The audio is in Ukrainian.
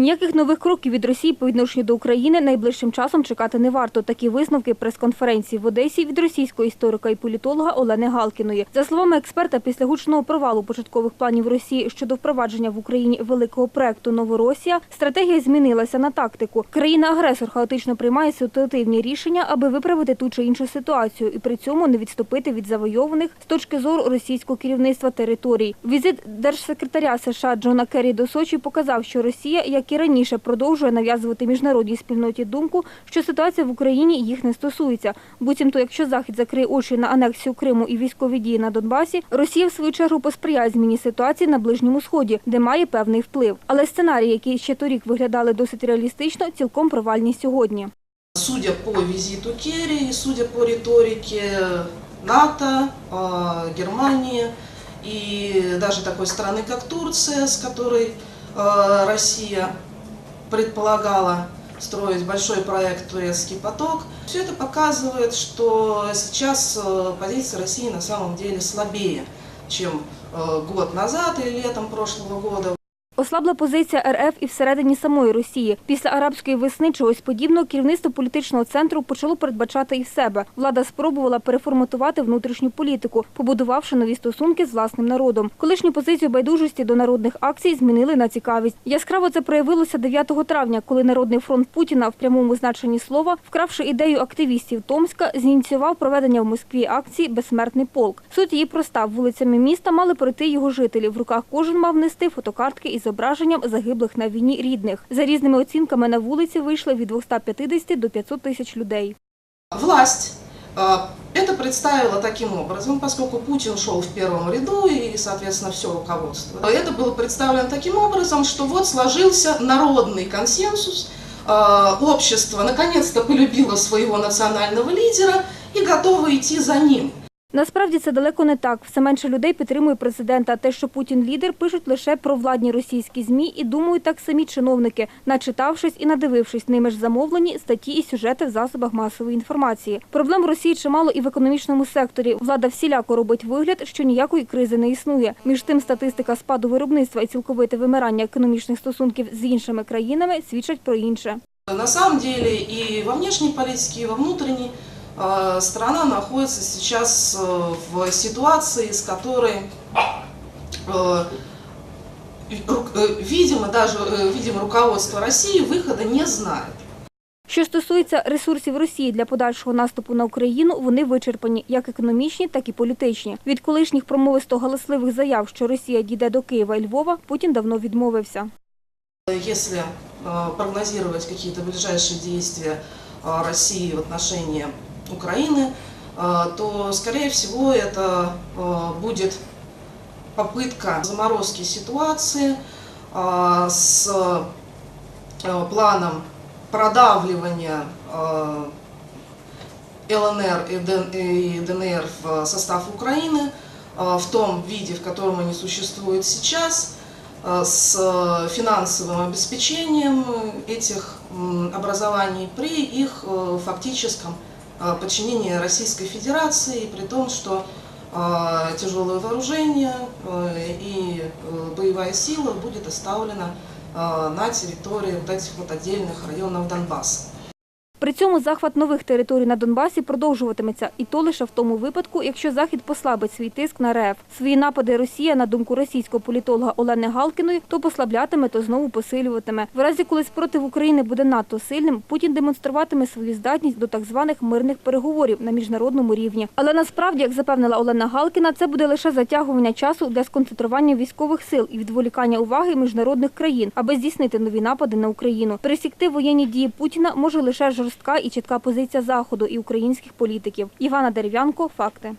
Ніяких нових кроків від Росії по відношенню до України найближчим часом чекати не варто. Такі висновки прес-конференції в Одесі від російського історика і політолога Олени Галкіної. За словами експерта, після гучного провалу початкових планів Росії щодо впровадження в Україні великого проекту Новоросія, стратегія змінилася на тактику. Країна-агресор хаотично приймає ситуативні рішення, аби виправити ту чи іншу ситуацію, і при цьому не відступити від завойованих з точки зору російського керівництва територій. Візит держсекретаря США Джона Керрі до Сочі показав, що Росія, як і раніше, продовжує нав'язувати міжнародній спільноті думку, що ситуація в Україні їх не стосується. Буцімто, якщо Захід закриє очі на анексію Криму і військові дії на Донбасі, Росія в свою чергу посприяє зміні ситуації на ближньому сході, де має певний вплив. Але сценарії, які ще торік виглядали досить реалістично, цілком провальні сьогодні. Судя по визиту Керри, и судя по риторике НАТО, э, Германии и даже такой страны, как Турция, с которой э, Россия Предполагала строить большой проект «Турецкий поток», все это показывает, что сейчас э, позиция России на самом деле слабее, чем э, год назад или летом прошлого года. Ослабла позиція РФ і всередині самої Росії. Після арабської весни чогось подібного керівництво політичного центру почало передбачати і в себе. Влада спробувала переформатувати внутрішню політику, побудувавши нові стосунки з власним народом. Колишню позицію байдужості до народних акцій змінили на цікавість. Яскраво це проявилося 9 травня, коли Народний фронт Путіна в прямому значенні слова, вкравши ідею активістів Томська, зініціював проведення в Москві акції Безсмертний полк. Суть її проста вулицями міста мали пройти його жителі. В руках кожен мав нести фотокартки із зображенням загиблих на війні рідних. За різними оцінками на вулиці вийшли від 250 до 500 тисяч людей. Власть э, это представила таким образом, поскольку Путин шел в первом ряду и, соответственно, все руководство. Это было представлено таким образом, что вот сложился народный консенсус, э, общество наконец-то полюбило своего национального лидера и готово идти за ним. Насправді це далеко не так. Все менше людей підтримує президента. Те, що Путін лідер, пишуть лише про владні російські змі і думають так самі чиновники, начитавшись і надивившись ними ж замовлені статті і сюжети в засобах масової інформації. Проблем Росії чимало і в економічному секторі. Влада всіляко робить вигляд, що ніякої кризи не існує. Між тим, статистика спаду виробництва і цілковите вимирання економічних стосунків з іншими країнами свідчать про інше. На и во внешней политике, и во внутренней э, страна находится сейчас э, в ситуации, с которой, э, ру- э, видимо, даже э, видимо, руководство России выхода не знает. Що стосується ресурсів Росії для подальшого наступу на Україну, вони вичерпані як економічні, так і політичні. Від колишніх промовисто-галасливих заяв, що Росія дійде до Києва і Львова, Путін давно відмовився. Если э, прогнозировать какие-то ближайшие действия э, России в отношении Украины, э, то, скорее всего, это э, будет попытка заморозки ситуации э, с планом продавливания ЛНР и ДН- и ДНР в состав Украины в том виде, в котором они существуют сейчас, с финансовым обеспечением этих образований при их фактическом э, подчинении Российской Федерации, при том, что э, тяжелое вооружение э, и э, боевая сила будет оставлена на территории вот этих вот отдельных районов Донбасса. При цьому захват нових територій на Донбасі продовжуватиметься, і то лише в тому випадку, якщо Захід послабить свій тиск на РФ. Свої напади Росія, на думку російського політолога Олени Галкіної, то послаблятиме, то знову посилюватиме. В разі, коли спротив України буде надто сильним, Путін демонструватиме свою здатність до так званих мирних переговорів на міжнародному рівні. Але насправді, як запевнила Олена Галкіна, це буде лише затягування часу для сконцентрування військових сил і відволікання уваги міжнародних країн, аби здійснити нові напади на Україну. Пересікти воєнні дії Путіна може лише жорстка і чітка позиція Заходу і українських політиків. Івана Дерев'янко, факти.